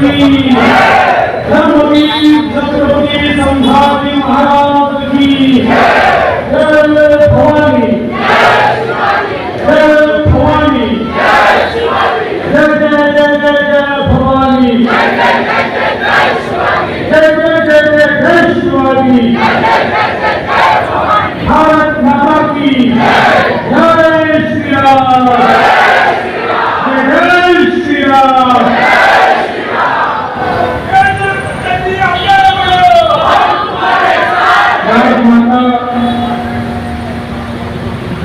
की धर्मवीर छत्रपती संभाजी महाराज की जय भवानी जय भवानी जय जय जय जय जय भवानी जय जय जय जय जय शिवाजी भारत माता की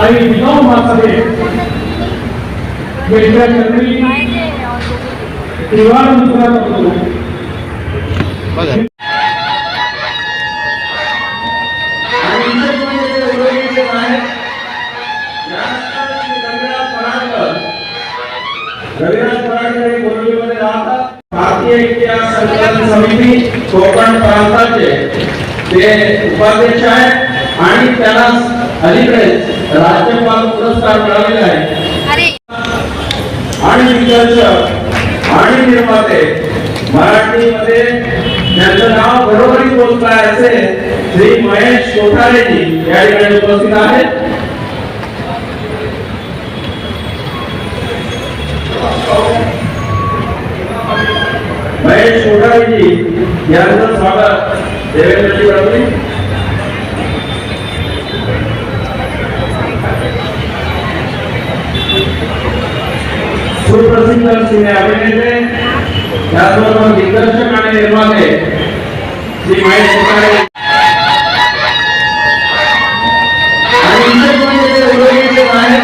आणि विनोद माताने वेगळ्या चरणी त्रिवार नमस्कार करतो समिती कोकण प्रांताचे ते उपाध्यक्ष आहेत आणि त्याला अलीकडेच राज्यपाल पुरस्कार मिळालेला आहे आणि दिग्दर्शक आणि निर्माते मराठीमध्ये त्यांचं नाव बरोबरी बोलताय असे श्री महेश कोठारेजी या ठिकाणी उपस्थित आहेत. महेश कोठारेजी यांचं स्वागत देवेंद्रजी सुप्रसिद्ध सिने अभिनेते त्याचबरोबर दिग्दर्शक आणि निर्माते श्री महेश सुतारे आणि विशेष म्हणजे ते आहे.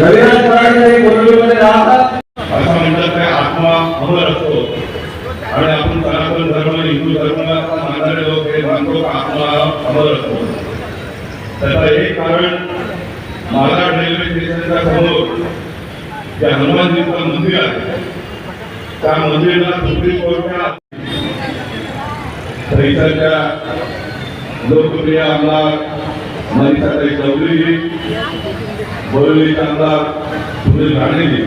रविराज पराडकर. हे राहतात असं म्हणतात काय आत्मा अमर असतो आणि आपण सनातन धर्म हिंदू धर्माला मानणारे लोक हे मानतो आत्मा अमर असतो त्याचं एक कारण मालाड रेल्वे स्टेशनच्या समोर जे हनुमानजीचं मंदिर आहे त्या मंदिराला सुप्रीम कोर्टच्या तर लोकप्रिय आमदार मनीषाताई चौधरीजी बोरिवलीचे आमदार सुनील राणेजी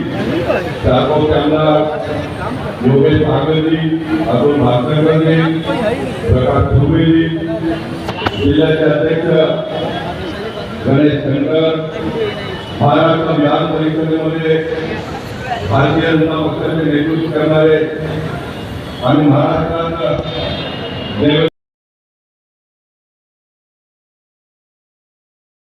चाकवचे आमदार योगेश भागवती अतुल भाकरकरजी प्रकाश धुबेजी जिल्ह्याचे अध्यक्ष गणेश शंकर महाराष्ट्र विधान परिषदेमध्ये भारतीय जनता पक्षाचे नेतृत्व करणारे आणि महाराष्ट्रात